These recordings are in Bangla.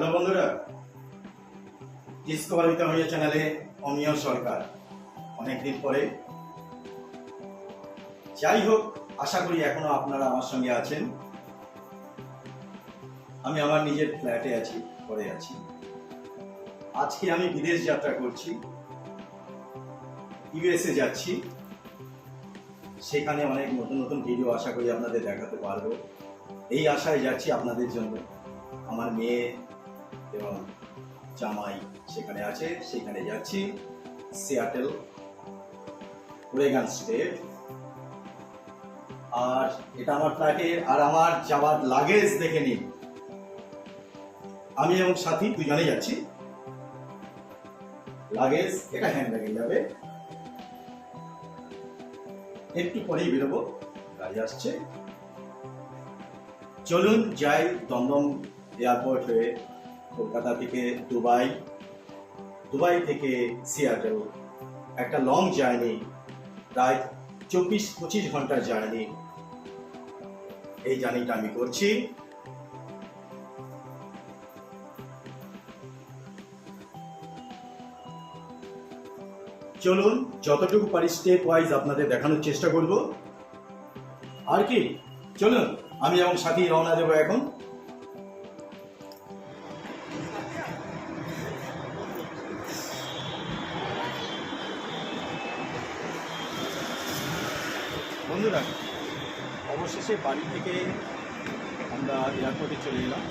হ্যালো বন্ধুরা ডিসকভারিতে হইয়া চ্যানেলে অমিয় সরকার। অনেকদিন পরে। যাই হোক, আশা করি এখনও আপনারা আমার সঙ্গে আছেন। আমি আমার নিজের ফ্ল্যাটে আছি পরে আছি। আজকে আমি বিদেশ যাত্রা করছি। ইউএসএ যাচ্ছি। সেখানে অনেক নতুন নতুন ভিডিও আশা করি আপনাদের দেখাতে পারব। এই আশায় যাচ্ছি আপনাদের জন্য। আমার মেয়ে এবং জামাই সেখানে আছে, সেখানে যাচ্ছি। সিয়াটেল ওরেগান স্টেট আর এটা আমার ফ্ল্যাটের আর আমার যাওয়ার লাগেজ দেখে নিন। আমি এবং সাথী দুজনে যাচ্ছি। লাগেজ এটা হ্যান্ড ব্যাগে যাবে। একটু পরেই বেরোবো, গাড়ি আসছে। চলুন যাই দমদম এয়ারপোর্ট হয়ে। কলকাতা থেকে দুবাই দুবাই থেকে সিয়াটেল। একটা লং জার্নি প্রায় চব্বিশ, পঁচিশ ঘণ্টার জার্নি এই জার্নিটা আমি করছি। চলুন, যতটুকু পারি স্টেপ ওয়াইজ আপনাদের দেখানোর চেষ্টা করব। আর কি? চলুন, আমি এবং সাথী রওনা দেবো এখন। বন্ধুরা, অবশেষে বাড়ি থেকে আমরা এয়ারপোর্টে চলে এলাম।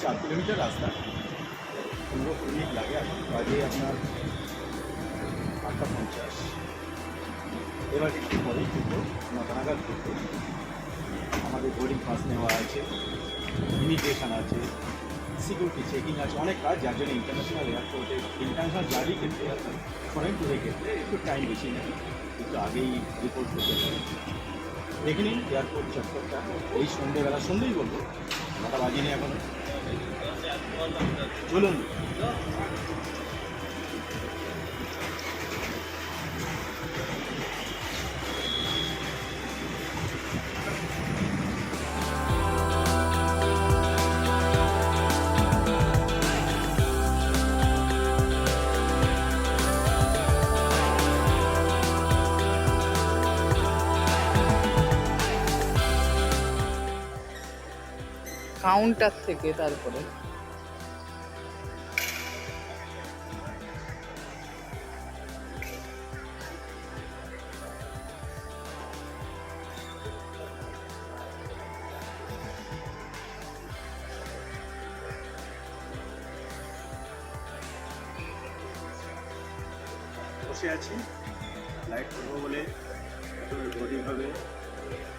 চার কিলোমিটার রাস্তা। পনেরো মিনিট লাগে এখন বাজে আপনার আটটা পঞ্চাশ। এবার একটু পরেই কিন্তু নটা নাগাদ আমাদের বোর্ডিং পাস নেওয়া আছে ইমিগ্রেশন আছে। সিকিউরিটি চেকিং আছে, অনেক কাজ, যার জন্য ইন্টারন্যাশনাল এয়ারপোর্টে ইন্টারন্যাশনাল জার্নি ক্ষেত্রে ফরেন ট্যুরের ক্ষেত্রে একটু টাইম বেশি নেয়, একটু আগেই রিপোর্ট করতে পারে। দেখে নিন এয়ারপোর্ট চত্বরটা, এই সন্ধ্যেবেলা, সন্ধ্যেই বলব, নটা বাজিনি এখনও। চলুন। কাউন্টার থেকে তারপরে। বসে আছি। লাইট করব বলে।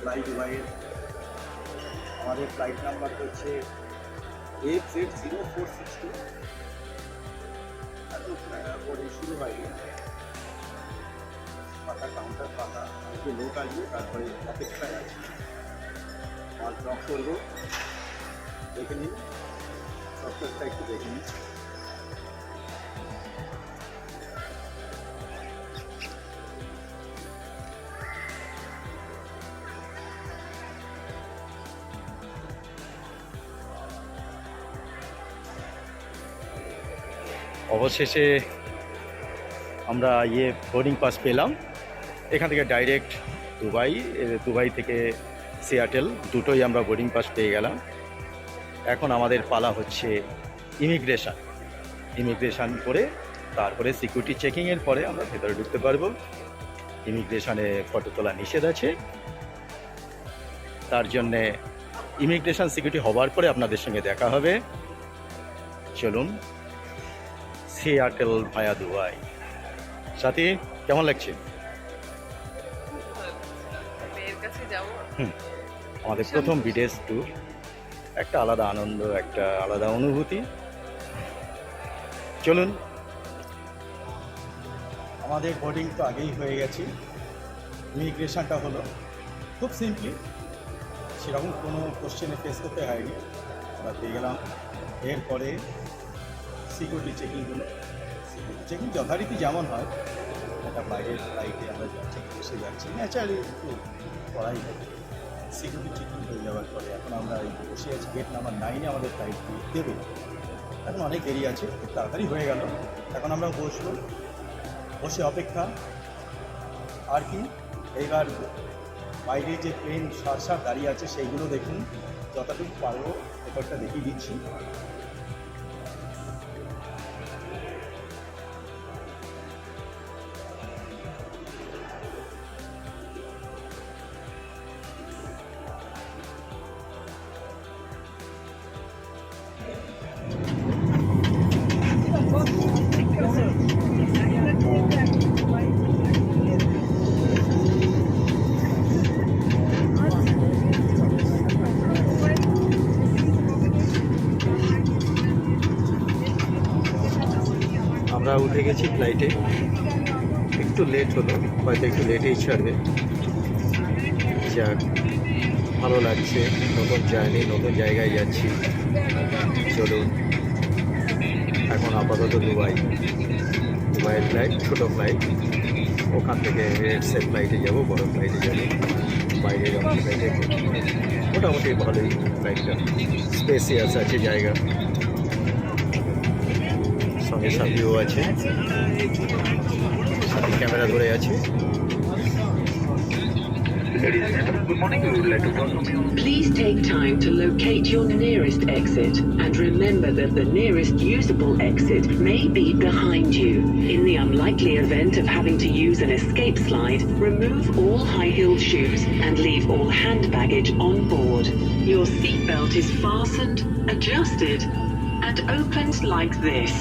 ফ্লাই দুবাইয়ের আমাদের ফ্লাইট নাম্বার হচ্ছে eight Z zero four six two boarding শুরু হয়নি। পাতা কাউন্টার পাতা একটু লোক আসবে, তারপরে অপেক্ষায় আছে। মাল ড্রপ করব। দেখে নিন। সফটওয়্যারটা একটু দেখে নিন। অবশেষে আমরা ইয়ে বোর্ডিং পাস পেলাম। এখান থেকে ডাইরেক্ট দুবাই দুবাই থেকে সিয়াটেল দুটোই আমরা বোর্ডিং পাস পেয়ে গেলাম। এখন আমাদের পালা হচ্ছে ইমিগ্রেশন ইমিগ্রেশন করে তারপরে সিকিউরিটি চেকিংয়ের পরে আমরা ভেতরে ঢুকতে পারব। ইমিগ্রেশনে ফটো তোলা নিষেধ আছে। তার জন্যে ইমিগ্রেশন সিকিউরিটি হবার পরে আপনাদের সঙ্গে দেখা হবে। চলুন। সিয়াটেল ভায়া দুবাই সাথী কেমন লাগছে? আমাদের প্রথম বিদেশ ট্যুর একটা আলাদা আনন্দ একটা আলাদা অনুভূতি। চলুন। আমাদের বোর্ডিং তো আগেই হয়ে গেছে। ইমিগ্রেশনটা হলো। খুব সিম্পলি সেরকম কোনো কোশ্চেনে ফেস করতে হয়নি। আমরা পেয়ে গেলাম। এরপরে সিকিউরিটি চেকিং সিকিউরিটি চেকিং যথারীতি যেমন হয়, একটা বাইরের ফ্লাইটে আমরা যাচ্ছি বসে যাচ্ছি ন্যাচারালি একটু করাই হবে সিকিউরিটি চেকিং হয়ে যাওয়ার পরে এখন আমরা বসে আছি গেট নাম্বার নাইনে আমাদের ফ্লাইট দেবে। এখন অনেক দেরি আছে, খুব তাড়াতাড়ি হয়ে গেল। এখন আমরা বসবো, বসে অপেক্ষা। আর কি এইবার বাইরে যে ট্রেন সার সার দাঁড়িয়ে আছে, সেইগুলো দেখুন। যতটুকু পারব ব্যাপারটা দেখিয়ে দিচ্ছি। উঠে গেছি ফ্লাইটে একটু লেট হলো, হয়তো একটু লেটেই ছাড়বে। যাক, ভালো লাগছে, নতুন জার্নি নতুন জায়গায় যাচ্ছি। চলুন, এখন আপাতত দুবাই। দুবাইয়ের ফ্লাইট ছোটো ফ্লাইট ওখান থেকে রেডসের ফ্লাইটে যাব, বড় ফ্লাইটে যাব। বাইরের ফ্লাইটে মোটামুটি ভালোই ফ্লাইটটা স্পেসিয়াস আছে জায়গা। সঙ্গে সাথীও আছে সাথী ক্যামেরা ধরে আছে Please take time to locate your nearest exit and remember that the nearest usable exit may be behind you. In the unlikely event of having to use an escape slide, remove all high-heeled shoes and leave all hand baggage on board. Your seatbelt is fastened, adjusted, and opened like this.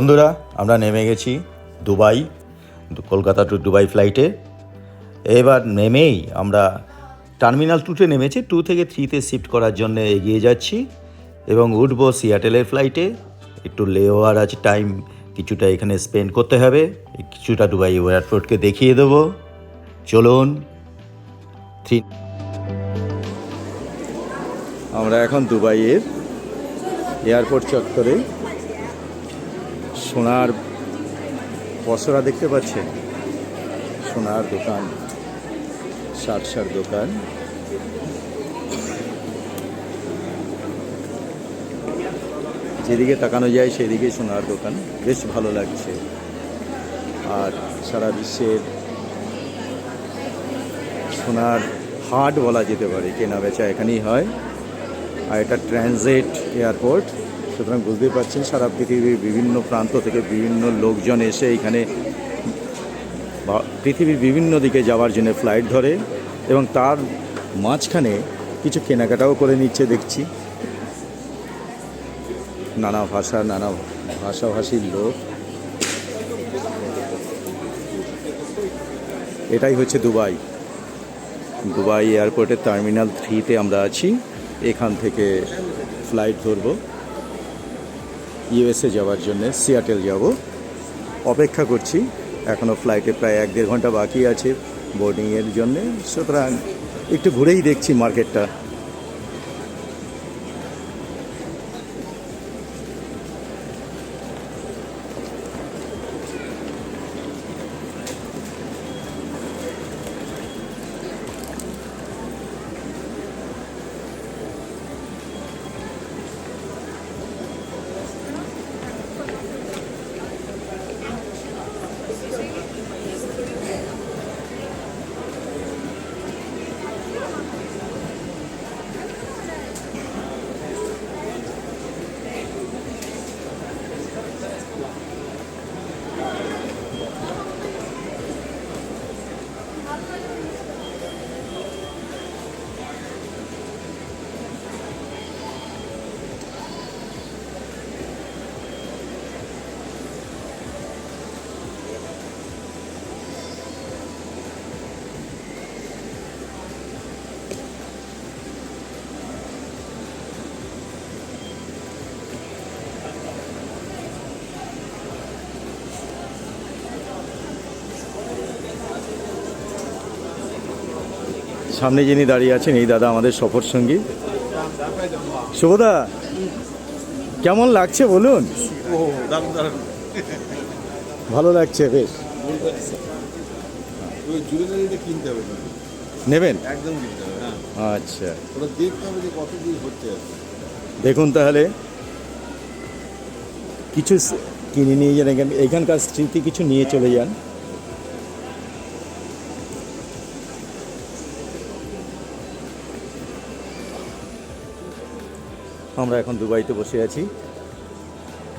বন্ধুরা, আমরা নেমে গেছি দুবাই, কলকাতা টু দুবাই ফ্লাইটে এবার নেমেই আমরা টার্মিনাল টুতে নেমেছি টু থেকে থ্রিতে শিফট করার জন্য এগিয়ে যাচ্ছি এবং উঠবো সিয়াটেলের ফ্লাইটে একটু লে লেওয়ার আছে টাইম কিছুটা এখানে স্পেন্ড করতে হবে, কিছুটা দুবাই এয়ারপোর্টকে দেখিয়ে দেবো। চলুন থ্রি আমরা এখন দুবাইয়ের এয়ারপোর্ট চত্বরে সোনার পসরা দেখতে পাচ্ছেন? সোনার দোকান সার সার দোকান। যেদিকে তাকানো যায় সেদিকে সোনার দোকান। বেশ ভালো লাগছে। আর সারা বিশ্বের সোনার হাট বলা যেতে পারে, কেনা বেচা এখানেই হয়। আর এটা ট্রানজিট এয়ারপোর্ট। সুতরাং বুঝতেই পারছেন, সারা পৃথিবীর বিভিন্ন প্রান্ত থেকে বিভিন্ন লোকজন এসে এখানে পৃথিবীর বিভিন্ন দিকে যাওয়ার জন্য ফ্লাইট ধরে এবং তার মাঝখানে কিছু কেনাকাটাও করে নিচ্ছে দেখছি। নানা ভাষা, নানা ভাষাভাষীর লোক। এটাই হচ্ছে দুবাই। দুবাই এয়ারপোর্টের টার্মিনাল থ্রিতে আমরা আছি। এখান থেকে ফ্লাইট ধরব। ইউএসএ যাওয়ার জন্য সিয়াটেল যাব। অপেক্ষা করছি। এখনও ফ্লাইটে প্রায় এক দেড় ঘণ্টা বাকি আছে বোর্ডিংয়ের জন্যে। সুতরাং একটু ঘুরেই দেখছি মার্কেটটা সামনে যিনি দাঁড়িয়ে আছেন এই দাদা আমাদের সফর সঙ্গী। শুভদা কেমন লাগছে বলুন? ভালো লাগছে বেশ। নেবেন? হ্যাঁ। আচ্ছা। দেখুন তাহলে কিছু কিনে নিয়ে যান এখান এখানকার স্মৃতি কিছু নিয়ে চলে যান। আমরা এখন দুবাইতে বসে আছি।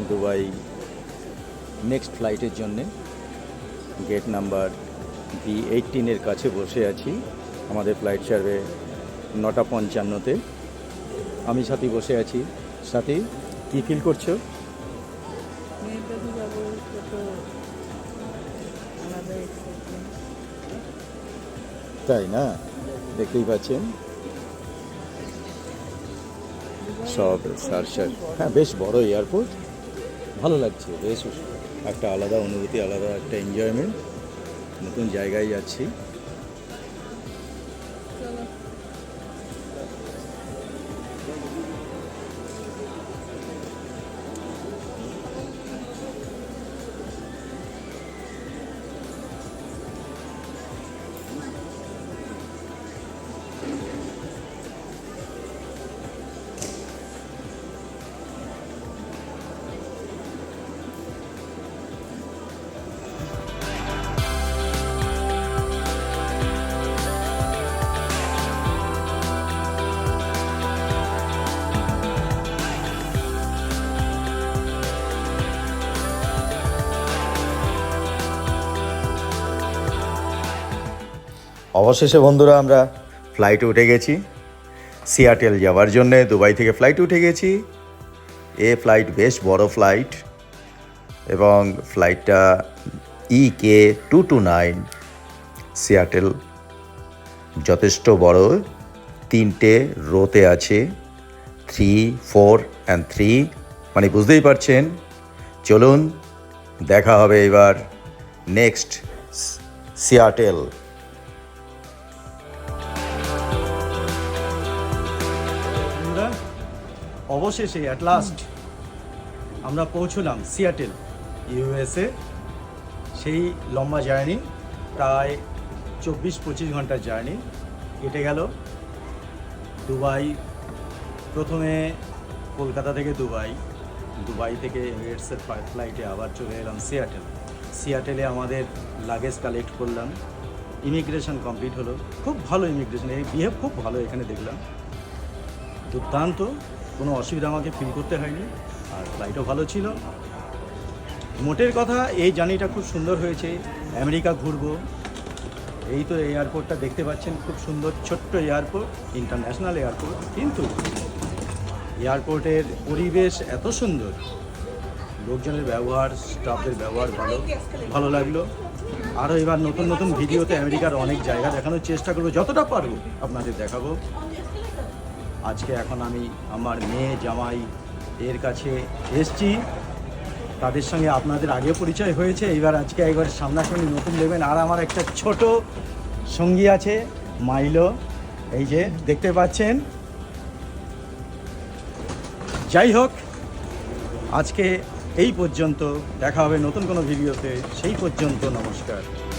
দুবাই নেক্সট ফ্লাইটের জন্যে। গেট নাম্বার বি এইটিনের কাছে বসে আছি। আমাদের ফ্লাইট ছাড়বে নটা পঞ্চান্নতে। আমি সাথী বসে আছি। সাথী, কি ফিল করছ। তাই না? দেখতেই পাচ্ছেন। সব সার সার। হ্যাঁ বেশ বড় এয়ারপোর্ট ভালো লাগছে, বেশ। একটা আলাদা অনুভূতি, আলাদা একটা এনজয়মেন্ট নতুন জায়গায় যাচ্ছি। অবশেষে বন্ধুরা আমরা ফ্লাইটে উঠে গেছি। সিয়াটেল যাওয়ার জন্যে, দুবাই থেকে ফ্লাইট উঠে গেছি। এ ফ্লাইট বেশ বড় ফ্লাইট এবং ফ্লাইটটা E K two two nine Seattle যথেষ্ট বড়। তিনটে রোতে আছে থ্রি ফোর অ্যান্ড থ্রি মানে বুঝতেই পারছেন? চলুন, দেখা হবে এবার নেক্সট সিয়াটেল অবশেষে অ্যাট লাস্ট আমরা পৌঁছলাম সিয়াটেল, ইউএসএ। সেই লম্বা জার্নি, প্রায় চব্বিশ পঁচিশ ঘণ্টার জার্নি, কেটে গেল। দুবাই, প্রথমে কলকাতা থেকে দুবাই দুবাই থেকে এমিরেটসের ফ্লাইটে আবার চলে এলাম সিয়াটেল। সিয়াটেলে আমাদের লাগেজ কালেক্ট করলাম। ইমিগ্রেশন কমপ্লিট হলো। খুব ভালো ইমিগ্রেশন এই বিহেভ খুব ভালো এখানে দেখলাম। দুর্দান্ত। কোনো অসুবিধা আমাকে ফিল করতে হয়নি, আর ফ্লাইটও ভালো ছিল। মোটের কথা, এই জার্নিটা খুব সুন্দর হয়েছে, আমেরিকা ঘুরবো। এই তো এয়ারপোর্টটা দেখতে পাচ্ছেন, খুব সুন্দর ছোট্ট এয়ারপোর্ট ইন্টারন্যাশনাল এয়ারপোর্ট কিন্তু এয়ারপোর্টের পরিবেশ এত সুন্দর। লোকজনের ব্যবহার স্টাফদের ব্যবহার ভালো ভালো লাগল। আরও এবার নতুন নতুন ভিডিওতে আমেরিকার অনেক জায়গা দেখানোর চেষ্টা করব, যতটা পারব আপনাদের দেখাবো। আজকে এখন আমি আমার মেয়ে জামাই এর কাছে এসছি। তাদের সঙ্গে আপনাদের আগেও পরিচয় হয়েছে এবার আজকে একবার সামনাসামনি নতুন নেবেন। আর আমার একটা ছোট সঙ্গী আছে, মাইলো। এই যে, দেখতে পাচ্ছেন? যাই হোক, আজকে এই পর্যন্ত দেখা হবে নতুন কোনো ভিডিওতে। সেই পর্যন্ত নমস্কার।